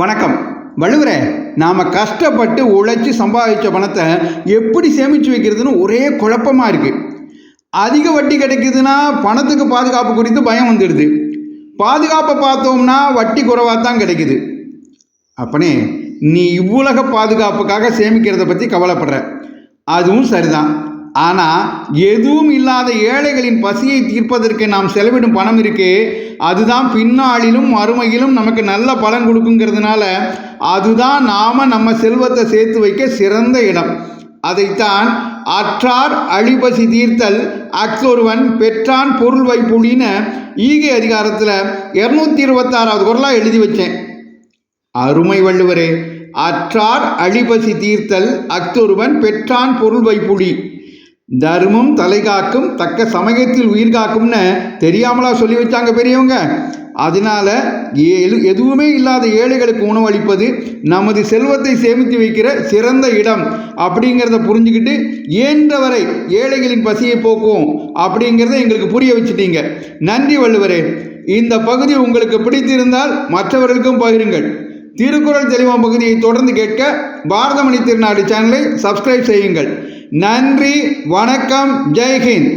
வணக்கம். வலுவரே நாம் கஷ்டப்பட்டு உழைச்சி சம்பாதிச்ச பணத்தை எப்படி சேமித்து வைக்கிறதுன்னு ஒரே குழப்பமாக இருக்குது அதிக வட்டி கிடைக்குதுன்னா பணத்துக்கு பாதுகாப்பு குறித்து பயம் வந்துடுது. பாதுகாப்பை பார்த்தோம்னா வட்டி குறைவாக தான் கிடைக்குது. அப்பனே நீ இவ்வுலக பாதுகாப்புக்காக சேமிக்கிறத பற்றி கவலைப்படுற. அதுவும் சரிதான். ஆனால் எதுவும் இல்லாத ஏழைகளின் பசியை தீர்ப்பதற்கு நாம் செலவிடும் பணம் இருக்கே அதுதான் பின்னாளிலும் மறுமையிலும் நமக்கு நல்ல பலன் கொடுக்குங்கிறதுனால அதுதான் நாம் நம்ம செல்வத்தை சேர்த்து வைக்க சிறந்த இடம். அதைத்தான் அற்றார் அழிபசி தீர்த்தல் அக்சொருவன் பெற்றான் பொருள் வைப்புலின்னு ஈகை அதிகாரத்தில் இரநூத்தி இருபத்தாறாவது குரலாக எழுதி வச்சேன். அருமை வள்ளுவரே அற்றார் அழிபசி தீர்த்தல் அக்தொருவன் பெற்றான் பொருள் வைப்புலி தர்மம் தலைகாக்கும் தக்க சமயத்தில் உயிர் காக்கும்னு தெரியாமலா சொல்லி வச்சாங்க பெரியவங்க. அதனால ஏழு எதுவுமே இல்லாத ஏழைகளுக்கு உணவளிப்பது நமது செல்வத்தை சேமித்து வைக்கிற சிறந்த இடம் அப்படிங்கிறத புரிஞ்சுக்கிட்டு இயன்றவரை ஏழைகளின் பசியை போக்குவோம் அப்படிங்கிறத எங்களுக்கு புரிய வச்சுட்டீங்க. நன்றி வள்ளுவரே. இந்த பகுதி உங்களுக்கு பிடித்திருந்தால் மற்றவர்களுக்கும் பகிருங்கள். திருக்குறள் தெளிவம் பகுதியை தொடர்ந்து கேட்க பாரதமணி திருநாடு சேனலை சப்ஸ்கிரைப் செய்யுங்கள். நன்றி வணக்கம் ஜெய்ஹிந்த்